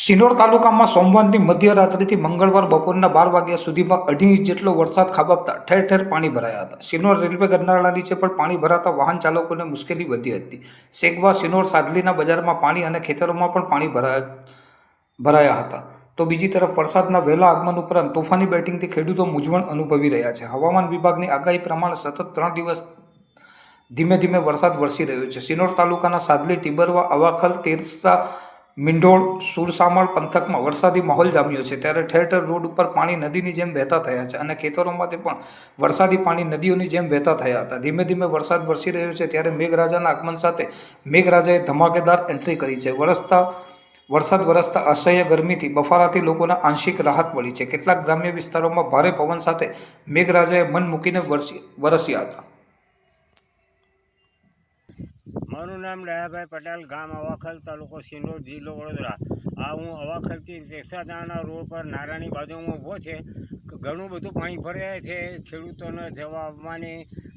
સિનોર તાલુકામાં સોમવારની મધ્યરાત્રિથી મંગળવાર બપોરના બાર વાગ્યા સુધીમાં અઢી ઇંચ જેટલો વરસાદ ખાબકતા ઠેર ઠેર પાણી ભરાયા હતા. સિનોર રેલવે ગરનાળા નીચે પણ પાણી ભરાતા વાહન ચાલકોને મુશ્કેલી વધી હતી. સેગવા સિનોર સાદલીના બજારમાં પાણી અને ખેતરોમાં પણ પાણી ભરાયા ભરાયા હતા. તો બીજી તરફ વરસાદના વહેલા આગમન ઉપરાંત તોફાની બેટિંગથી ખેડૂતો મૂંઝવણ અનુભવી રહ્યા છે. હવામાન વિભાગની આગાહી પ્રમાણે સતત ત્રણ દિવસ ધીમે ધીમે વરસાદ વરસી રહ્યો છે. સિનોર તાલુકાના સાદલી, ટીબરવા, અવાખલ, તેરસા મિંઢોળ, સુરસામળ પંથકમાં વરસાદી માહોલ જામ્યો છે. ત્યારે ઠેર ઠેર રોડ ઉપર પાણી નદીની જેમ વહેતા થયા છે અને ખેતરોમાંથી પણ વરસાદી પાણી નદીઓની જેમ વહેતા થયા હતા. ધીમે ધીમે વરસાદ વરસી રહ્યો છે ત્યારે મેઘરાજાના આગમન સાથે મેઘરાજાએ ધમાકેદાર એન્ટ્રી કરી છે. વરસતા, વરસાદ વરસતા અસહ્ય ગરમીથી બફારાથી લોકોને આંશિક રાહત મળી છે. કેટલાક ગ્રામ્ય વિસ્તારોમાં ભારે પવન સાથે મેઘરાજાએ મન મૂકીને વરસી, વરસ્યા હતા. મારું નામ દયાભાઈ પટેલ, ગામ અવાખલ તાલુકો સિંદોર જિલ્લો વડોદરા. આ હું અવાખલથી રેસાદાના રોડ પર નારાયણી બાજુમાં ઊભો છે. ઘણું બધું પાણી ભરાય છે. ખેડૂતોને જવા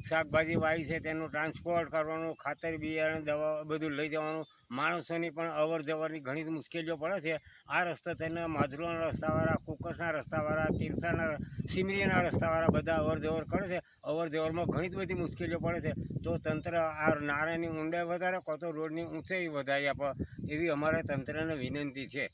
શાકભાજી વાવી છે, તેનું ટ્રાન્સપોર્ટ કરવાનું, ખાતર બિયારણ દવા બધું લઈ જવાનું. માણસોની પણ અવર જવરની ઘણી મુશ્કેલીઓ પડે છે. આ રસ્તા તેને માધુરોના રસ્તાવાળા, કુકસના રસ્તાવાળા, તીરસાના સિમરીના રસ્તાવાળા બધા અવર જવર કરે છે. અવર જવરમાં ઘણી બધી મુશ્કેલીઓ પડે છે. તો તંત્ર આ નાળાની ઊંડાઈ વધારે, કાં તો રોડની ઊંચાઈ વધારી આપે, એવી અમારે તંત્રને વિનંતી છે.